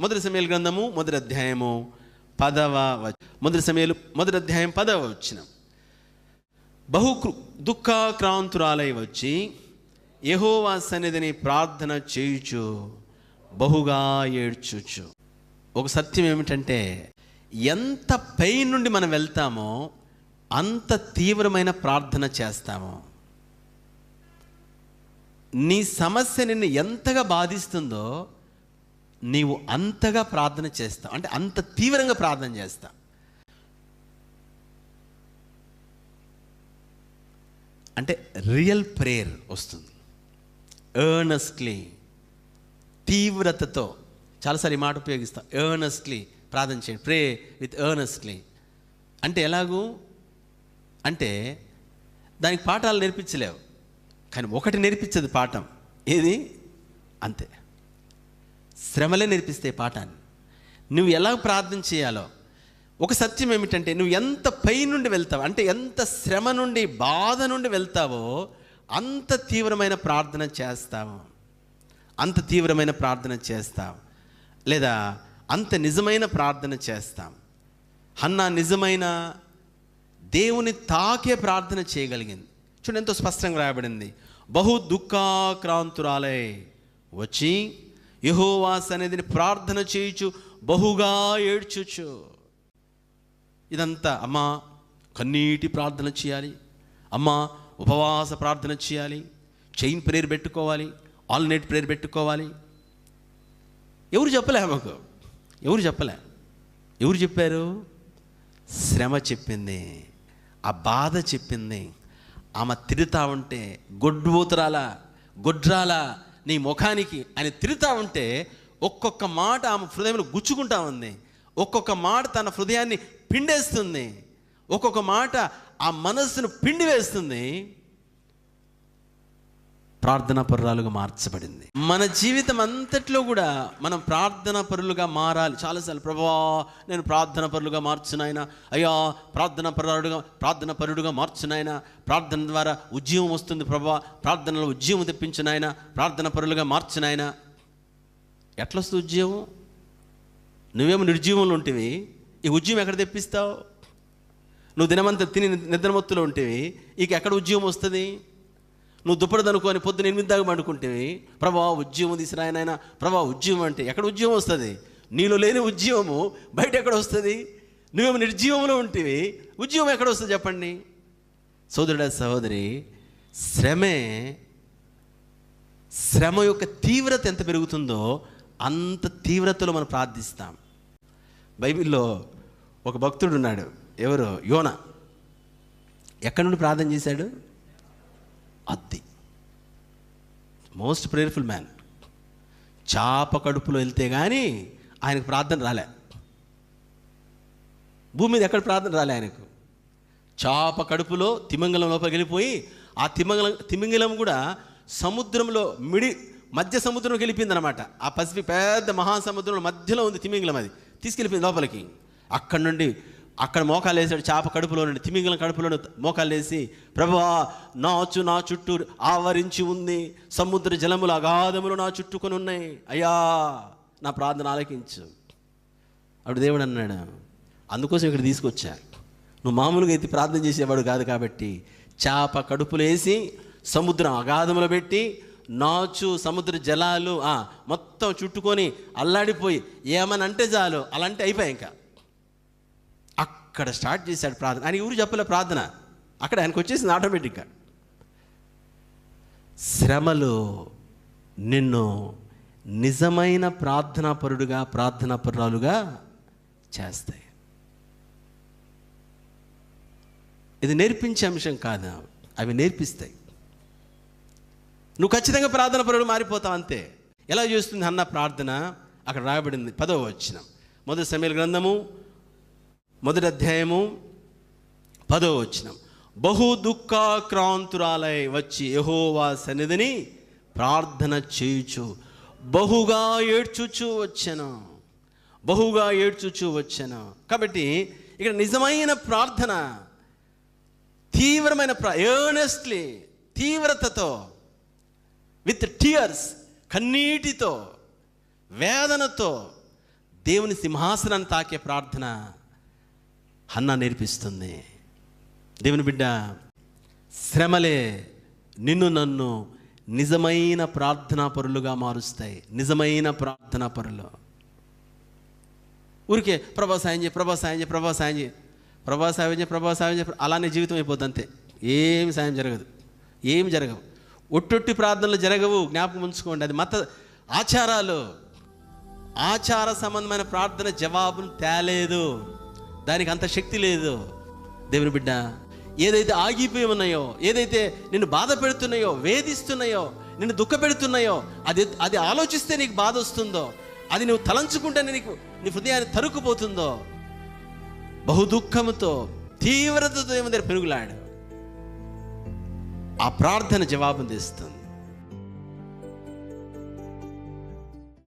మొదటి సమయాల గ్రంథము మొదటి అధ్యాయము పదవ మొదటి సమయాలు మొదటి అధ్యాయం పదవ వచ్చిన బహు కృ- దుఃఖాక్రాంతురాలై వచ్చి యహోవా సన్నిధిని ప్రార్థన చేయుచు బహుగా ఏడ్చుచు. ఒక సత్యం ఏమిటంటే ఎంత పెయిన్ నుండి మనం వెళ్తామో అంత తీవ్రమైన ప్రార్థన చేస్తాము. నీ సమస్య నిన్ను ఎంతగా బాధిస్తుందో నీవు అంతగా ప్రార్థన చేస్తావు అంటే అంత తీవ్రంగా ప్రార్థన చేస్తా. అంటే రియల్ ప్రేయర్ వస్తుంది. ఎర్నెస్ట్లీ తీవ్రతతో. చాలాసార్లు ఈ మాట ఉపయోగిస్తా. ఎర్నెస్ట్లీ ప్రార్థన చేయండి. ప్రే విత్ ఎర్నెస్ట్లీ అంటే ఎలాగూ? అంటే దానికి పాఠాలు నేర్పించలేవు. కానీ ఒకటి నేర్పించదు పాఠం. ఏది? అంతే. శ్రమలే నేర్పిస్తే పాఠాన్ని. నువ్వు ఎలా ప్రార్థన చేయాలో ఒక సత్యం ఏమిటంటే నువ్వు ఎంత పై నుండి వెళ్తావు అంటే ఎంత శ్రమ నుండి బాధ నుండి వెళ్తావో అంత తీవ్రమైన ప్రార్థన చేస్తావు. అంత తీవ్రమైన ప్రార్థన చేస్తావు. లేదా అంత నిజమైన ప్రార్థన చేస్తాం. అన్న నిజమైన దేవుని తాకే ప్రార్థన చేయగలిగింది. చూడండి ఎంతో స్పష్టంగా రాయబడింది. బహు దుఃఖాక్రాంతురాలై వచ్చి యహోవా సన్నిధిని ప్రార్థన చేయుచు బహుగా ఏడ్చుచు. ఇదంతా అమ్మా కన్నీటి ప్రార్థన చేయాలి. అమ్మా ఉపవాస ప్రార్థన చేయాలి. చైన్ ప్రేయర్ పెట్టుకోవాలి. ఆల్నైట్ ప్రేయర్ పెట్టుకోవాలి. ఎవరు చెప్పలే మాకు ఎవరు చెప్పలే? ఎవరు చెప్పారు? శ్రమ చెప్పింది. ఆ బాధ చెప్పింది. ఆమె తిడతా ఉంటే గొడ్డుబోతురాల గొడ్రాలా నీ ముఖానికి అని తిరుగుతూ ఉంటే ఒక్కొక్క మాట ఆమె హృదయంలో గుచ్చుకుంటా ఉంది. ఒక్కొక్క మాట తన హృదయాన్ని పిండేస్తుంది. ఒక్కొక్క మాట ఆ మనస్సును పిండి వేస్తుంది. ప్రార్థనా పరురాలుగా మార్చబడింది. మన జీవితం అంతట్లో కూడా మనం ప్రార్థనా పరులుగా మారాలి. చాలాసార్లు ప్రభా నేను ప్రార్థన పరులుగా మార్చునాయన అయ్యా ప్రార్థన పరుడుగా ప్రార్థన పరుడుగా మార్చునాయన ప్రార్థన ద్వారా ఉద్యమం వస్తుంది ప్రభా. ప్రార్థనలో ఉద్యమం తెప్పించినాయన ప్రార్థన పరులుగా మార్చునాయన ఎట్లా వస్తుంది ఉద్యమం? నువ్వేమో నిర్జీవంలో ఉంటివి. ఈ ఉద్యమం ఎక్కడ తెప్పిస్తావు? నువ్వు దినమంతా తిని నిద్రమత్తులో ఉంటేవి. ఇక ఎక్కడ ఉద్యమం వస్తుంది? నువ్వు దుప్పటి అనుకోని పొద్దున ఎనిమిది దాకా పండుకుంటేవి ప్రభా ఉద్యమం తీసురాయనాయన ప్రభా ఉద్యమం అంటే ఎక్కడ ఉద్యమం వస్తుంది? నీలో లేని ఉద్యమము బయట ఎక్కడ వస్తుంది? నువ్వేమో నిర్జీవంలో ఉంటేవి. ఉద్యమం ఎక్కడ వస్తుంది చెప్పండి? సోదరుడ సహోదరి శ్రమే శ్రమ యొక్క తీవ్రత ఎంత పెరుగుతుందో అంత తీవ్రతలో మనం ప్రార్థిస్తాం. బైబిల్లో ఒక భక్తుడు ఉన్నాడు ఎవరు? యోన. ఎక్కడి నుండి ప్రార్థన చేశాడు? అద్ది. మోస్ట్ ప్రేయర్ఫుల్ మ్యాన్ చాప కడుపులో వెళ్తే కానీ ఆయనకు ప్రార్థన రాలే. భూమి మీద ఎక్కడ ప్రార్థన రాలే ఆయనకు. చాప కడుపులో తిమంగళం లోపలికి వెళ్ళిపోయి ఆ తిమంగళం తిమింగలం కూడా సముద్రంలో మిడి మధ్య సముద్రంలోకి వెళ్ళిపోయింది అనమాట ఆ పసిఫిక్ పెద్ద మహాసముద్రంలో మధ్యలో ఉంది తిమింగలం అది. తీసుకెళ్ళిపోయింది లోపలికి. అక్కడి నుండి అక్కడ మోకాలు వేసాడు చేప కడుపులో నుండి తిమింగలం కడుపులో మోకాలు వేసి ప్రభువా నాచు నా చుట్టూ ఆవరించి ఉంది. సముద్ర జలములు అగాధములు నా చుట్టుకొని ఉన్నాయి. అయ్యా నా ప్రార్థన ఆలకించు. అప్పుడు దేవుడు అన్నాడు అందుకోసం ఇక్కడ తీసుకొచ్చా. నువ్వు మామూలుగా అయితే ప్రార్థన చేసేవాడు కాదు కాబట్టి చేప కడుపులో వేసి సముద్రం అగాధములు పెట్టి నాచు సముద్ర జలాలు మొత్తం చుట్టుకొని అల్లాడిపోయి ఏమని అంటే చాలు అలాంటి అయిపోయి అయిపోయాయి ఇంకా. అక్కడ స్టార్ట్ చేశాడు ప్రార్థన. ఆయన ఎవరు చెప్పలే ప్రార్థన? అక్కడ ఆయనకు వచ్చేసింది ఆటోమేటిక్గా శ్రమలు నిన్ను నిజమైన ప్రార్థనా పరుడుగా ప్రార్థనా పరురాలుగా చేస్తాయి. ఇది నేర్పించే అంశం కాదు. అవి నేర్పిస్తాయి. నువ్వు ఖచ్చితంగా ప్రార్థన పరుడు మారిపోతావు అంతే. ఎలా చేస్తుంది అన్న ప్రార్థన? అక్కడ రాయబడింది. పదవ వచ్చిన మొదటి సమయాల గ్రంథము మొదటి అధ్యాయము పదో వచ్చినం బహు దుఃఖాక్రాంతురాలై వచ్చి యహోవా సన్నిధిని ప్రార్థన చేయుచు బహుగా ఏడ్చుచు వచ్చాను. బహుగా ఏడ్చుచు వచ్చాను. కాబట్టి ఇక్కడ నిజమైన ప్రార్థన తీవ్రమైన ప్రా ఎర్నెస్ట్లీ తీవ్రతతో విత్ టీయర్స్ కన్నీటితో వేదనతో దేవుని సింహాసనాన్ని తాకే ప్రార్థన హన్న నేర్పిస్తుంది. దేవుని బిడ్డ శ్రమలే నిన్ను నన్ను నిజమైన ప్రార్థనా పరులుగా మారుస్తాయి. నిజమైన ప్రార్థనా పరులు. ఊరికే ప్రభా సాయం చేయి ప్రభా సాయం చేయి ప్రభా సాయం చేయి. ప్రభా సాయం చేయి ప్రభా సాయం చేయి అలానే జీవితం అయిపోద్ది అంతే. ఏమి సాయం జరగదు. ఏమి జరగవు. ఒట్టొట్టి ప్రార్థనలు జరగవు. జ్ఞాపకం ఉంచుకోండి. అది మత ఆచారాలు. ఆచార సంబంధమైన ప్రార్థన జవాబును తేలేదు. దానికి అంత శక్తి లేదు. దేవుని బిడ్డ ఏదైతే ఆగిపోయి ఉన్నాయో ఏదైతే నిన్ను బాధ పెడుతున్నాయో వేధిస్తున్నాయో నిన్ను దుఃఖ పెడుతున్నాయో అది అది ఆలోచిస్తే నీకు బాధ వస్తుందో అది నువ్వు తలంచుకుంటే నీకు నీ హృదయాన్ని తరుక్కుపోతుందో బహు దుఃఖముతో తీవ్రతతో ఏమో పెరుగులాడు. ఆ ప్రార్థన జవాబు తెస్తుంది